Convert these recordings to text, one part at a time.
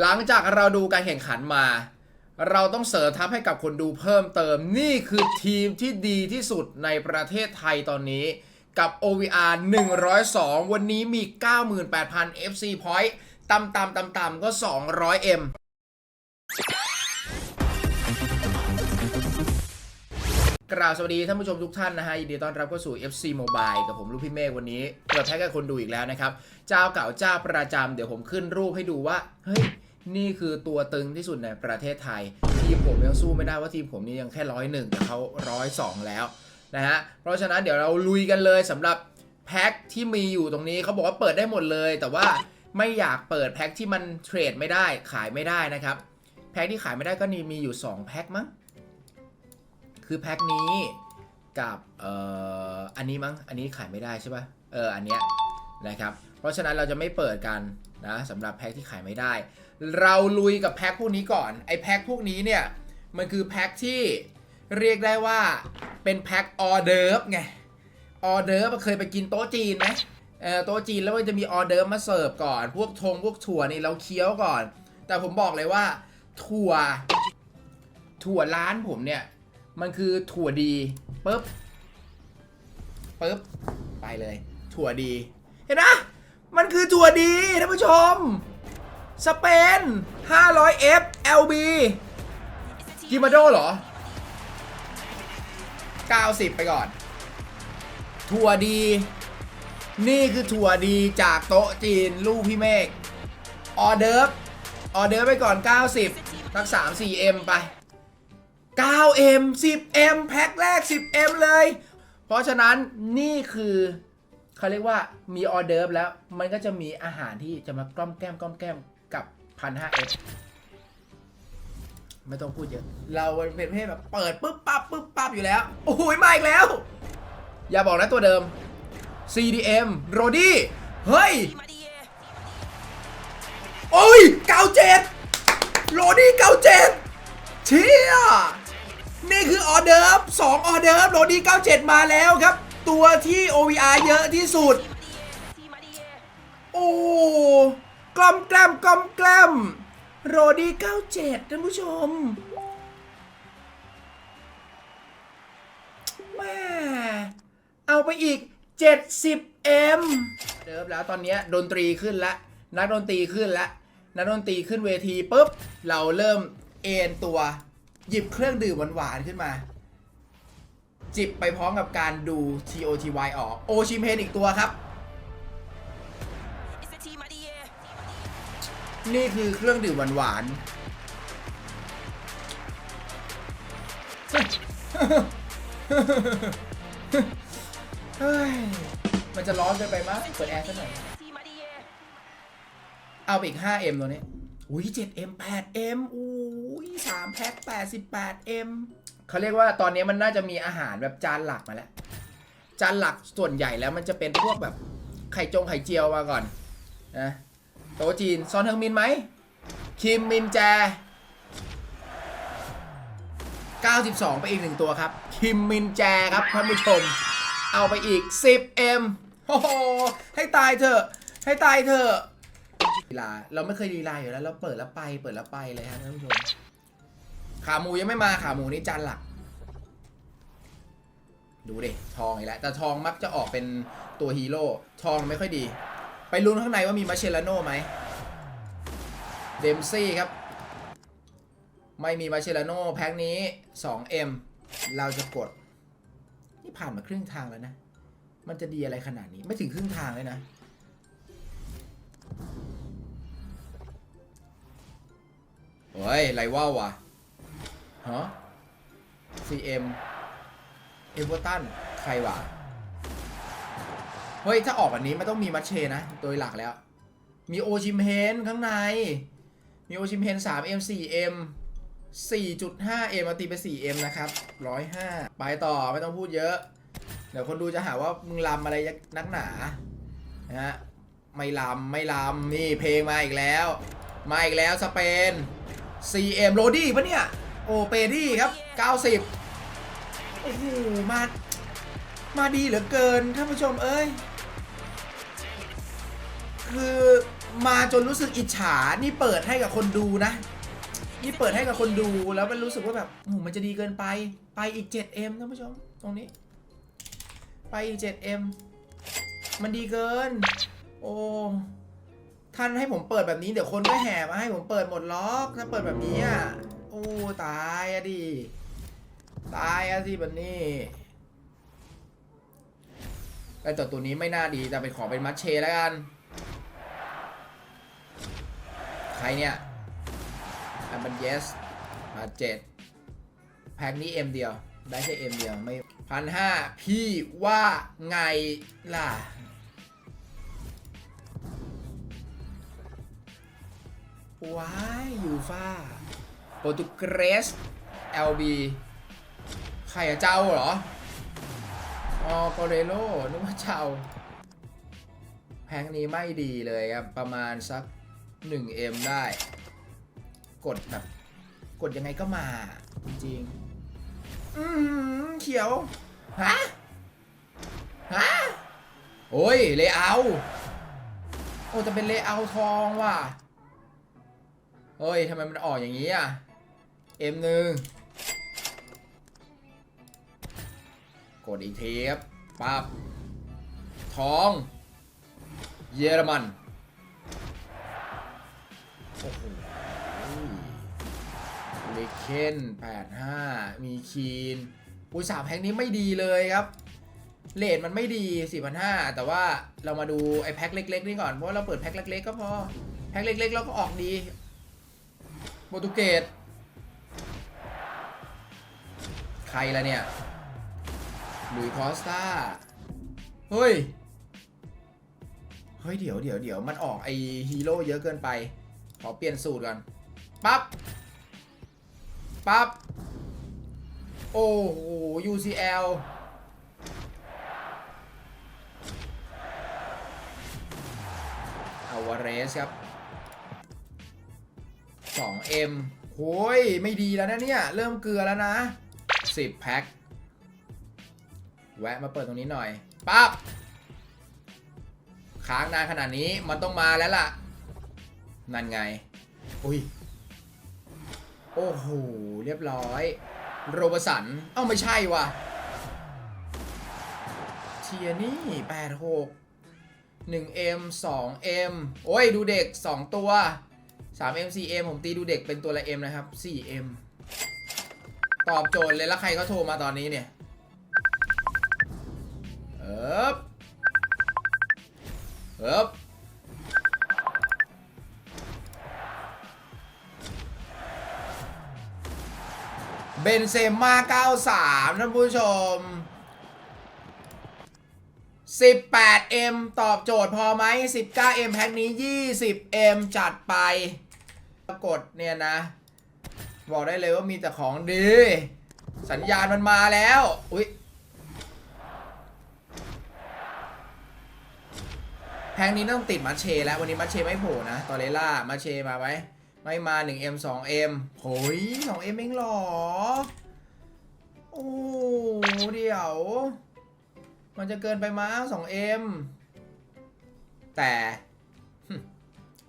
หลังจากเราดูการแข่งขันมา เราต้องเสริมทัพให้กับคนดูเพิ่มเติม นี่คือทีมที่ดีที่สุดในประเทศไทยตอนนี้ กับ OVR 102 วันนี้มี 98,000 FC Point ต่ำๆต่ำๆก็ 200M กราบสวัสดีท่านผู้ชมทุกท่านนะฮะยินดีต้อนรับเข้าสู่ FC Mobile กับผมลูกพี่เมฆวันนี้เปิดแพ็กให้คนดูอีกแล้วนะครับ เจ้าเก่าเจ้าประจำเดี๋ยวผมขึ้นรูปให้ดูว่า เฮ้ย นี่คือตัวตึงที่สุดในประเทศไทย ทีมผมยังสู้ไม่ได้ว่าทีมผมนี่ยังแค่ร้อยหนึ่งแต่เขาร้อยสองแล้วนะฮะเพราะฉะนั้นเดี๋ยวเราลุยกันเลยสำหรับแพ็คที่มีอยู่ตรงนี้เขาบอกว่าเปิดได้หมดเลย แต่ว่าไม่อยากเปิดแพ็คที่มันเทรดไม่ได้ขายไม่ได้นะครับแพ็คที่ขายไม่ได้ก็นี่มีอยู่สองแพ็คมั้งคือแพ็คนี้กับเอ่ออันนี้มั้งอันนี้ขายไม่ได้ใช่ปะ่ะเอออันเนี้ยนะครับเพราะฉะนั้นเราจะไม่เปิดกันนะสำหรับแพ็คที่ขายไม่ได้ เราลุยกับแพ็คพวกนี้ก่อน ไอ้แพ็คพวกนี้เนี่ย มันคือแพ็คที่เรียกได้ว่าเป็นแพ็คออเดิร์ฟไง ออเดิร์ฟเคยไปกินโต๊ะจีนไหมเออโต๊ะจีนแล้วมันจะมีออเดิร์ฟมาเสิร์ฟก่อน พวกทงพวกถั่วนี่เราเคี้ยวก่อน แต่ผมบอกเลยว่า ถั่ว ถั่วร้านผมเนี่ย มันคือถั่วดีปุ๊บปุ๊บไปเลย ถั่วดี เห็นนะมันคือถั่วดีท่านผู้ชม สเปน 500F LB กิมาโดเหรอ 90 ไปก่อน ถั่วดี นี่คือถั่วดีจากโต๊ะจีนลูกพี่เมฆออเดิร์ฟออเดิร์ฟไปก่อน 90สัก 3-4M ไป 9M 10M แพ็คแรก 10M เลย เพราะฉะนั้นนี่คือเขาเรียกว่ามีออเดิร์ฟแล้ว มันก็จะมีอาหารที่จะมากล้อมแก้มกล้อมแก้ม กับ 1,500F ไม่ต้องพูดเยอะ เราเป็นประเภทแบบเปิดปุ๊บปั๊บปุ๊บปั๊บอยู่แล้ว โอ้โหมาอีกแล้ว อย่าบอกนะตัวเดิม CDM โรดี้เฮ้ย โอ้ย97โรดี้97เจ็ดเชี่ยนี่คือออเดิร์ฟ2ออเดิร์ฟโรดี้97มาแล้วครับ ตัวที่ OVR เยอะที่สุด โอ้ กลมแกลมกลมแกลมโรดี้97ท่านผู้ชมแม่เอาไปอีก 70M เดิร์ฟแล้วตอนนี้ดนตรีขึ้นล้วนักดนตรีขึ้นล้วนักดนตรีขึ้นเวทีปุ๊บ เราเริ่มเอ็นตัว หยิบเครื่องดื่มหวานๆขึ้นมา จิบไปพร้อมกับการดู TOTY ออก โอชิมเพนอีกตัวครับ นี่คือเครื่องดื่มหวานๆเฮ้ยมันจะร้อนเกินไปมั้ยเปิดแอร์ซะหน่อย เอาไปอีก 5M ตัวนี้ อุ้ย 7M 8M อุ้ย3แพ็ค 88M เขาเรียกว่าตอนนี้มันน่าจะมีอาหารแบบจานหลักมาแล้ว จานหลักส่วนใหญ่แล้วมันจะเป็นพวกแบบไข่จงไข่เจียวมาก่อนนะ โตจีน ซอนเทิงมินไหม คิมมินแจ 92 ไปอีกหนึ่งตัวครับ คิมมินแจครับท่านผู้ชม เอาไปอีก 10M โอ้โห ให้ตายเถอะ ให้ตายเถอะลีลา เราไม่เคยลีลาอยู่แล้ว เราเปิดแล้วไป เปิดแล้วไปเลยฮะท่านผู้ชม ขาหมูยังไม่มา ขาหมูนี่จานหลัก ดูดิ ทองอีกแล้ว แต่ทองมักจะออกเป็นตัวฮีโร่ ทองไม่ค่อยดี ไปลุ้นข้างในว่ามีมาเชลาโน่ไหมเดมซี่ครับ ไม่มีมาเชลาโน่แพ็คนี้ 2M เราจะกด นี่ผ่านมาครึ่งทางแล้วนะ มันจะดีอะไรขนาดนี้ไม่ถึงครึ่งทางเลยนะเฮ้ยไรว่าวะฮะ CM เอเวอร์ตันใครวะ เฮ้ย ถ้าออกอันนี้ไม่ต้องมีมัชเชนะ โดยหลักแล้ว มีโอชิมเฮนข้างใน มีโอชิมเฮน 3M 4M 4.5M มาตีไป 4M นะครับ 105 ไปต่อไม่ต้องพูดเยอะ เดี๋ยวคนดูจะหาว่ามึงลำอะไรนักหนานะฮะไม่ลำไม่ลำนี่เพลงมาอีกแล้ว มาอีกแล้วสเปน CM โรดี้ปะเนี่ย โอเปดี้ครับ 90 โอ้โหมา มาดีเหลือเกินท่านผู้ชมเอ้ย คือมาจนรู้สึกอิจฉา นี่เปิดให้กับคนดูนะ นี่เปิดให้กับคนดูแล้วมันรู้สึกว่าแบบโอ้มันจะดีเกินไป ไปอีก 7M ท่านผู้ชม ตรงนี้ ไปอีก 7M มันดีเกิน โอ้ท่านให้ผมเปิดแบบนี้เดี๋ยวคนก็แห่มาให้ผมเปิดหมดล็อกถ้าเปิดแบบนี้อะโอ้ตายอะดิตายอะสิบันนี่ ไอตัวตัวนี้ไม่น่าดีแต่เป็นขอเป็นมัชเชแล้วกัน ใครเนี่ยอันบันเยสมาเจ็ดแพ็คนี้เอ็มเดียว ได้แค่เอ็มเดียวไม่พันห้าพี่ว่าไงล่ะว้ายยูฟ่าโปรตุเกส LB ใครอะเจ้าเหรอ ออโกเรโลนึกว่าเจ้าแพงนี้ไม่ดีเลยครับ ประมาณสัก 1M ได้ กดแบบ กดยังไงก็มา จริงๆอืมเขียว ฮะ ฮะ โอ้ย เลเอา โอ้จะเป็นเลเอาทองว่ะเฮ้ยทำไมมันออกอย่างนี้อะ M หนึ่ง กดอีกทีครับปั๊บทอง เยอรมันโอ้โหเลเคน85 มีคีนอุ้ยสามแพ็คนี้ไม่ดีเลยครับเลทมันไม่ดี 4,500 แต่ว่าเรามาดูไอ้แพ็คเล็ก ๆ นี่ก่อน เพราะเราเปิดแพ็คเล็ก ๆ ก็พอ แพ็คเล็ก ๆ เราก็ออกดีโปรตุเกสใครละเนี่ย หลุยคอสตาเฮ้ย เฮ้ย เดี๋ยวเดี๋ยวเดี๋ยวมันออกไอฮีโร่เยอะเกินไป ขอเปลี่ยนสูตรก่อน ปั๊บ ปั๊บ โอ้โห UCL อาวาเรสครับ 2M โอ้ย ไม่ดีแล้วนะเนี่ย เริ่มเกลือแล้วนะ 10 แพ็ค แวะมาเปิดตรงนี้หน่อยปั๊บค้างนานขนาดนี้มันต้องมาแล้วล่ะ นั่นไง อุ้ย โอ้โห เรียบร้อย โรบสัน เอ้าไม่ใช่ว่ะ เทียนี่86 1M 2M โอ้ย ดูเด็ก2ตัว 3M 4M ผมตีดูเด็กเป็นตัวละ M นะครับ 4M ตอบโจทย์เลยแล้วใครเขาโทรมาตอนนี้เนี่ย อิบเอิบเบนเซม่า93ท่านผู้ชม 18M ตอบโจทย์พอไหม 19M แพ็คนี้ 20M จัดไปกดเนี่ยนะ บอกได้เลยว่ามีแต่ของดี สัญญาณมันมาแล้ว อุ๊ย แพงนี้ต้องติดมาเชแล้ววันนี้มาเชไม่โผล่นะตอเลล่ามาเชมาไหมไม่มา 1M 2M โหย 2M เองเหรอ โอ้เดี๋ยว มันจะเกินไปมั้ง 2M แต่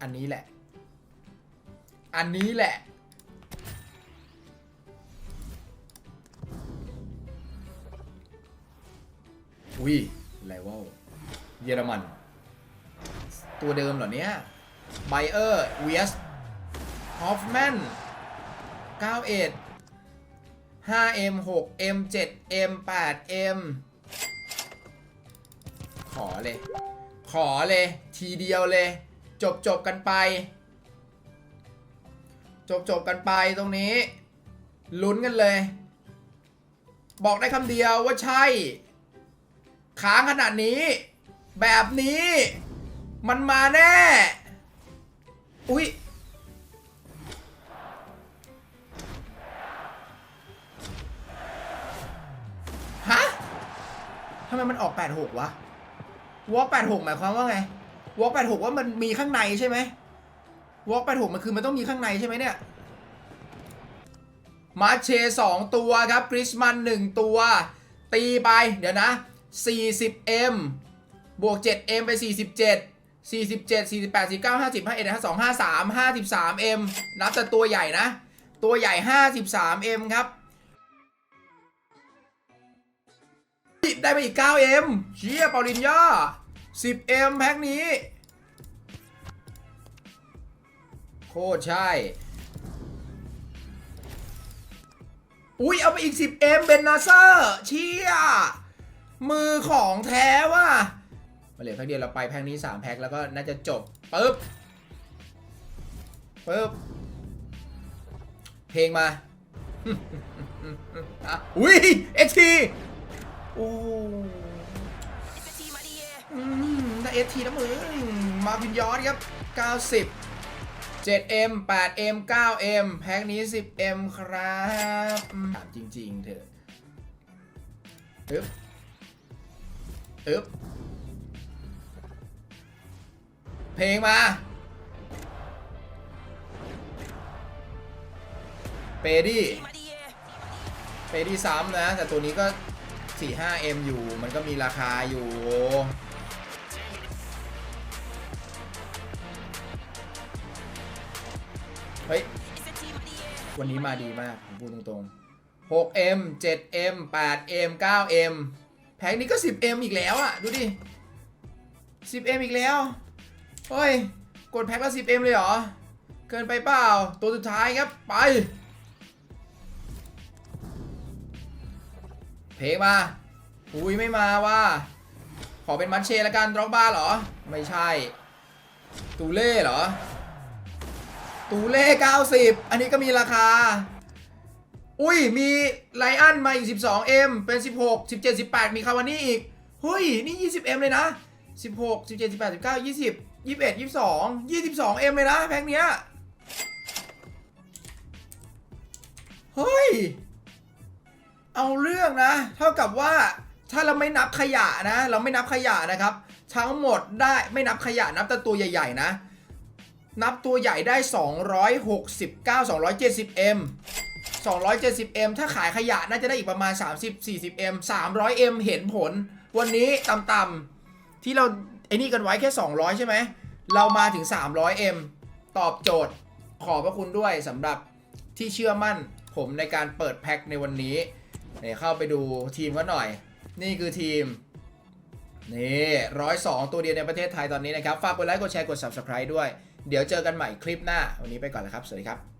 อันนี้แหละ อันนี้แหละ อุ้ยไลเวลเยอรมัน ตัวเดิมเหรอเนี่ยไบเออร์เวียสฮอฟแมน 91 5M 6M 7M 8M ขอเลย ขอเลย ทีเดียวเลย จบจบกันไป จบจบกันไปตรงนี้ ลุ้นกันเลย บอกได้คำเดียวว่าใช่ ค้างขนาดนี้ แบบนี้ มันมาแน่ อุ๊ยฮะทำไมมันออก 86 วะวอล์ก86 หมายความว่าไงวอล์ก86 ว่ามันมีข้างในใช่ไหมวอล์ก86 มันคือมันต้องมีข้างในใช่ไหมเนี่ย มาเชสองตัวครับกริชมันหนึ่งตัว ตีไป เดี๋ยวนะ 40M บวก 7M ไป 47 47 48 49 50 51 52 53 53M นับแต่ตัวใหญ่นะ ตัวใหญ่ 53M ครับได้ไปอีก 9M เชี่ยเปาลินย่า 10M แพ็คนี้ โคตรใช่ อุ้ยเอาไปอีก 10M เบนนาเซอร์ เชี่ยมือของแท้ว่ะ มาเหลือแพ็คเดียวเราไปแพ็คนี้ 3 แพ็คแล้วก็น่าจะจบปึ๊บปึ๊บเพลงมา อุ้ยเอ็กทีโอ้อืมได้เอทีนะมึงมาพินยอดครับ 90 7M 8M 9M แพ็คนี้ 10M ครับถามจริง ๆ เถอะอึ๊บอึ๊บ เพลงมา เปดี้ เปดี้ซ้ำนะ แต่ตัวนี้ก็ 4-5M อยู่ มันก็มีราคาอยู่เฮ้ย วันนี้มาดีมาก ผมพูดตรงๆ 6M 7M 8M 9M แพ็คนี้ก็ 10M อีกแล้วอะดูดิ 10M อีกแล้ว เฮ้ย กดแพ็คละ 10M เอ็มเลยเหรอ เกินไปเปล่า ตัวสุดท้ายครับ ไป เพลงมา อุ้ยไม่มาว่า ขอเป็นมัชเชละกันดร็อกบ้าเหรอ ไม่ใช่ ตูเล่เหรอ ตูเล่90 อันนี้ก็มีราคา อุ้ย มีไลอันมาอีก 12M เป็น 16 17 18 มีคาวานี่อีก เฮ้ย นี่ 20M เลยนะ 16 17 18 19 20 21 22 22M เลยนะแพ็คเนี้ย เฮ้ย เอาเรื่องนะ เท่ากับว่าถ้าเราไม่นับขยะนะ เราไม่นับขยะนะครับ ทั้งหมดได้ไม่นับขยะนับแต่ตัวใหญ่ ๆ นะ นับตัวใหญ่ได้ 269 270M 270M ถ้าขายขยะน่าจะได้อีกประมาณ 30 40M 300M เห็นผล วันนี้ต่ำๆที่เราไอ้นี่กันไว้แค่ 200 ใช่ไหม เรามาถึง 300M ตอบโจทย์ ขอบพระคุณด้วยสำหรับที่เชื่อมั่นผมในการเปิดแพ็คในวันนี้เนี่ยเข้าไปดูทีมก็หน่อย นี่คือทีม นี่ร้อยสองตัวเดียวในประเทศไทยตอนนี้นะครับ ฝากกดไลค์ กดแชร์ กด Subscribe ด้วย เดี๋ยวเจอกันใหม่คลิปหน้า วันนี้ไปก่อนแล้วครับ สวัสดีครับ